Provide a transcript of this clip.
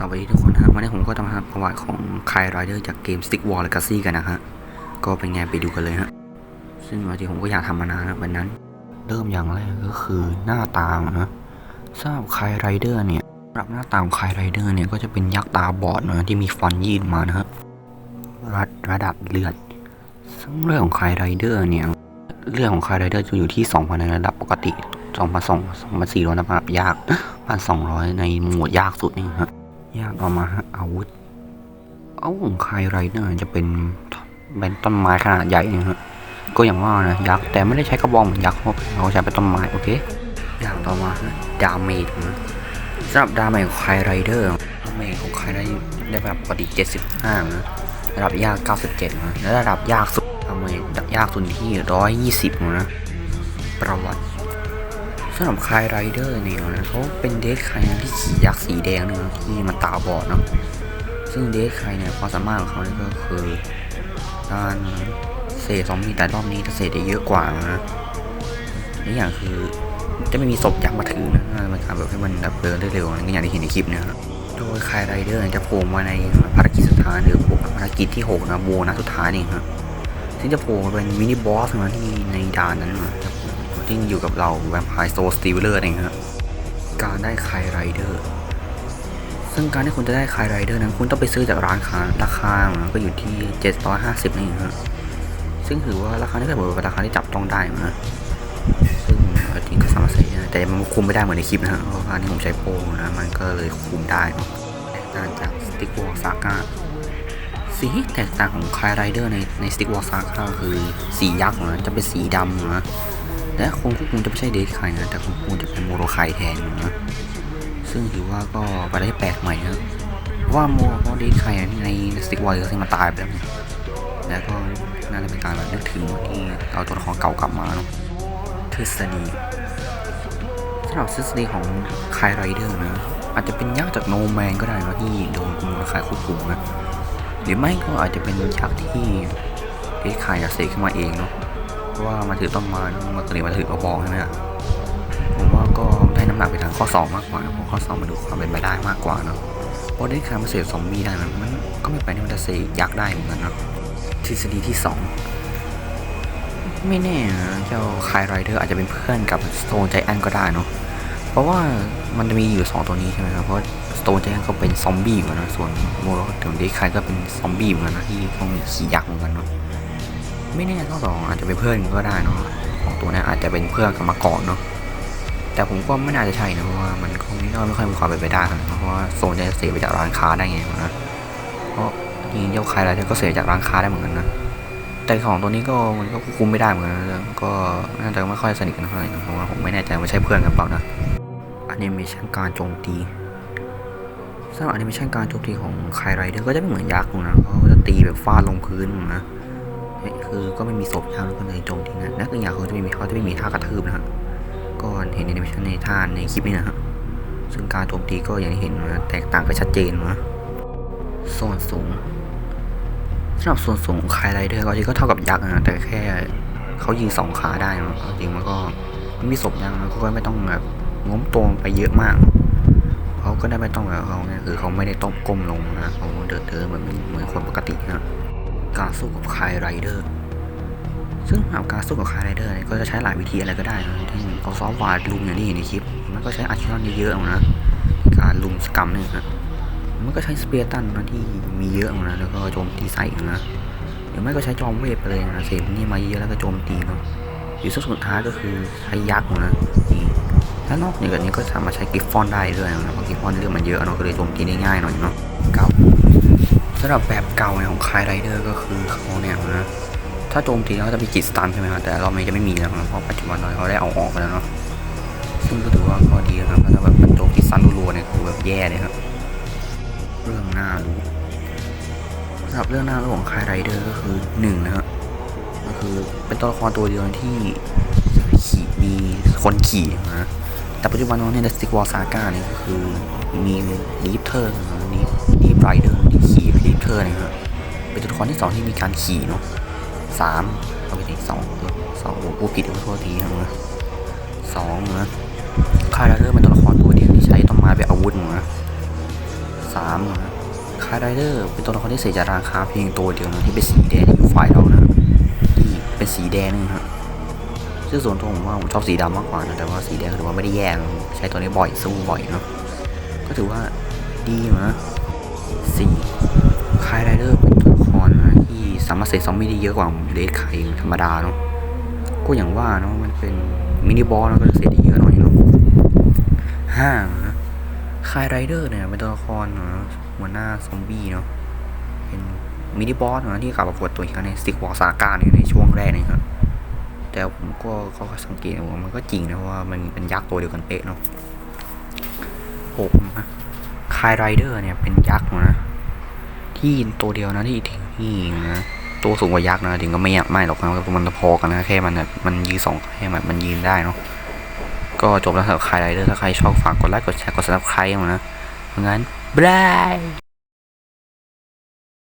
สวัสดีทุกคนนะครับวันนี้ผมก็จะมาทำประวัติของคายไรเดอร์จากเกม Stick War Legacy กันนะฮะก็เป็นไงไปดูกันเลยฮะซึ่งจริงๆผมก็อยากทำมานานแล้ววันนั้น เริ่มอย่างแรกก็คือหน้าตานะทราบคายไรเดอร์เนี่ยสำหรับหน้าตาของคายไรเดอร์เนี่ยก็จะเป็นยักษ์ตาบอดนะที่มีฟันยื่นมานะฮะระระดับเลือดซึ่งเรื่องของคายไรเดอร์เนี่ยเรื่องของคายไรเดอร์จะอยู่ที่2,000ในระดับปกติ2,200 2,400ในระดับยาก1,200ในหมวดยากสุดนี่ฮะ ยากเอามาฮะอาวุธ เอาของคายไรเดอร์จะเป็นเป็นต้นไม้ขนาดใหญ่นะฮะก็อย่างว่านะยักษ์แต่ไม่ได้ใช้กระบองเหมือนยักษ์เพราะเราใช้เป็นต้นไม้โอเคอย่างต่อมาฮะดาเมจนะสำหรับดาเมจของคายไรเดอร์ดาเมจของคายไรเดอร์ได้แบบปกติ 75นะระดับยาก 97นะและระดับยากสุดดาเมจยากสุดที่ 120นะประวัติ สำหรับคายไรเดอร์เนี่ยนะเขาเป็นเดทไคนะที่ขี่ยักษ์สีแดงนะที่มันตาบอดเนาะซึ่งเดทไคเนี่ยความสามารถของเขาเนี่ยก็คือการเสกซองมีแต่รอบนี้จะเสกได้เยอะกว่านะอีกอย่างคือจะไม่มีศพยักษ์มาถือนะมันทำแบบให้มันแบบเดินได้เร็วนะก็อย่างที่เห็นในคลิปเนะโดยคายไรเดอร์จะโผล่มาในภารกิจสุดท้ายหรือภารกิจที่หกนะโบนัสสุดท้ายนี่ครับซึ่งจะโผล่มาเป็นมินิบอสนะที่ในด่านนั้นนะ ผล่ที่อยู่กับเราแวมไพร์โซสตีเวลเลอร์เองครับการได้คายไรเดอร์ซึ่งการที่คุณจะได้คายไรเดอร์นั้นคุณต้องไปซื้อจากร้านค้าราคาก็อยู่ที่ 750นี่เองครับซึ่งถือว่าราคาที่เกิดเป็นราคาที่จับต้องได้นะซึ่งจริงก็สามารถซื้ได้แต่มันคุมไม่ได้เหมือนในคลิปนะฮะเพราะว่านี่ผมใช้โปรนะมันก็เลยคุมได้แตกต่างจากสติ๊กวอลซาก้าสีที่แตกต่างของคายไรเดอร์ในในสติ๊กวอลซาก้าคือสียักษ์นะจะเป็นสีดำนะ และคงควบคุมจะไม่ใช่เดทไคนะ แต่คงควรจะเป็นโมโรไคแทนนะซึ่งถือว่าก็ไปได้แปลกใหม่นะว่าโมเพราะเดทไคในสติ๊กวอลที่มันตายไปแล้วแล้วก็น่าจะเป็นการแบบนึกถึงที่เอาตัวละครเก่ากลับมาเนาะทฤษฎีสำหรับทฤษฎีของคายไรเดอร์นะอาจจะเป็นยักษ์จากโนแมนก็ได้นะที่โดนโมโรไคควบคุมนะหรือไม่ก็อาจจะเป็นยักษ์ที่เดทไคอาเสกขึ้นมาเองเนาะ ว่ามาถือต้นไม้มาตรีมาถือกระบอกใช่ไหมอะผมว่าก็ได้น้ำหนักไปทางข้อสองมากกว่านะเพราะข้อสองมันดูความเป็นไปได้มากกว่าเนาะเพราะได้คามาเสกซอมบี้ได้มันมันก็ไม่ไปที่มันจะเสกยักษ์ได้เหมือนกันเนาะทฤษฎีที่สองไม่แน่นะเจ้าคายไรเดอร์อาจจะเป็นเพื่อนกับสโตนใจแอนก็ได้เนาะเพราะว่ามันจะมีอยู่สองตัวนี้ใช่ไหมครับเพราะสโตนใจแอนก็เป็นซอมบี้เหมือนกันนะส่วนโมโรถึงเดคคายก็เป็นซอมบี้เหมือนกันนะที่ต้องขี่ยักษ์เหมือนกันเนาะ ไม่แน่ทั้งสองอาจจะเป็นเพื่อนก็ได้เนาะของตัวนี้อาจจะเป็นเพื่อนกันมาก่อนเนาะแต่ผมก็ไม่น่าจะใช่นะเพราะว่ามันคงไม่ไม่ค่อยมีความเป็นไปได้นะเพราะว่าโซนจะเสียไปจากร้านค้าได้ไงนะเพราะจริงเจ้าใครอะไรก็เสียจากร้านค้าได้เหมือนกันนะแต่ของตัวนี้ก็มันก็คุมไม่ได้เหมือนกันก็น่าจะไม่ค่อยสนิทกันเท่าไหร่เพราะว่าผมไม่แน่ใจว่าใช่เพื่อนกันเปล่านะแอนิเมชันการโจมตีสำหรับอนิเมชันการโจมตีของคายไรเดอร์ก็จะไม่เหมือนยักษ์นะเขาจะตีแบบฟาดลงพื้นนะ คือก็ไม่มีศพยาวแล้วก็เลยโจมทีนะนักอย่างเขาจะไม่มีเขาจะไม่มีท่ากระทืบนะฮะก็เห็นในในในท่าในคลิปนี้นะฮะซึ่งการโจมตีก็อย่างที่เห็นนะแตกต่างกันชัดเจนนะส่วนสูงสำหรับส่วนสูงของคายไรเดอร์ก็จริงก็เท่ากับยักษ์นะแต่แค่เขายืนสองขาได้นะจริงมันก็ไม่มีศพยักษ์นะก็ไม่ต้องแบบงมตัวไปเยอะมากเขาก็ได้ไม่ต้องแบบเขาเนี่ยคือเขาไม่ได้ต้องก้มลงนะเขาเดินเดินเหมือนเหมือนคนปกตินะ การสู้กับคายไรเดอร์ ซึ่งเอาการสู้กับคายไรเดอร์เนี่ยก็จะใช้หลายวิธีอะไรก็ได้นะเช่นเอาซอฟต์วาร์ลุมอย่างที่เห็นในคลิป มันก็ใช้อาร์คิอนเยอะๆนะ การลุมสกรรมเนี่ยนะมันก็ใช้สเปียร์ตันนะที่มีเยอะนะแล้วก็โจมตีใส่นะหรือไม่ก็ใช้จอมเวทไปเลยนะเสพนี่มาเยอะแล้วก็โจมตีเนาะหรือสุดท้ายก็คือใช้ยักษ์นะนี่ถ้านอกเหนือจากนี้ก็สามารถใช้กิฟฟอนได้ด้วยนะเพราะกิฟฟอนเรื่องมันเยอะเนาะก็เลยโจมตีได้ง่ายหน่อยเนาะเก่า สำหรับแบบเก่าเนี่ยของคายไรเดอร์ก็คือเขาเนี่ยนะถ้าโจมตีเขาจะมีจิตสตันใช่ไหมครับแต่เราไม่จะไม่มีแล้วนะเพราะปัจจุบันเขาได้เอาออกไปแล้วเนาะซึ่งก็ถือว่าข้อดีนะครับถ้าแบบโจมตีสตันรัวๆเนี่ยคือแบบแย่เลยครับเรื่องหน้ารู้สำหรับเรื่องหน้ารู้ของคายไรเดอร์ก็คือหนึ่งนะครับก็คือเป็นตัวละครตัวเดียวที่ขี่มีคนขี่นะแต่ปัจจุบันเราเนี่ยในสติกวอลซาก้าเนี่ยก็คือมีลีฟเทอร์นี่ลีฟไรเดอร์ที่ขี่ เทอร์นี่ยครับเป็นตัวละครที่สองที่มีการขี่เนาะสามเอาไปที่สองสองโอ้ผิดขอโทษทีนะสองนะคาราเดอร์เป็นตัวละครตัวเดียวที่ใช้ต้นไม้เป็นอาวุธนะสสามนะคาไรเดอร์เป็นตัวละครที่เสียจากราคาเพียงตัวเดียวนะที่เป็นสีแดงที่ฝ่ายเรานะที่เป็นสีแดงนี่ฮะซึ่งส่วนตัวผมว่าผมชอบสีดำมากกว่านะแต่ว่าสีแดงถือว่าไม่ได้แย่นะใช้ตัวนี้บ่อยสู้บ่อยเนาะก็ถือว่าดีนะสี่ คายไรเดอร์เป็นตัวละครนะที่สามารถเสกซอมบี้ได้เยอะกว่าเดทไคธรรมดาเนาะก็อย่างว่าเนาะมันเป็นมินิบอสแล้วก็เสกได้เยอะหน่อยเนาะห้าคายไรเดอร์เนี่ยเป็นตัวละครเนอะหัวหน้าซอมบี้เนาะเป็นมินิบอสเนะที่กลับมาปรากฏตัวอีกครั้งในสติกวอลซาก้านในช่วงแรกนี่ครับแต่ผมก็ก็สังเกตว่ามันก็จริงนะเพราะว่ามันเป็นยักษ์ตัวเดียวกันเป๊ะเนาะหกนะคายไรเดอร์เนี่ยเป็นยักษ์นะ ที่ตัวเดียวนะที่ที่นะตัวสูงกว่ายักษ์นะถึงก็ไม่ไม่หรอกนะมันพอกันนะแค่มันมันยืนสองแค่มันมันยืนได้เนาะก็จบแล้วสำหรับใครไรเดอร์ถ้าใครชอบฝากกดไลค์กดแชร์กดซับสไครต์มานะเพราะงั้นบาย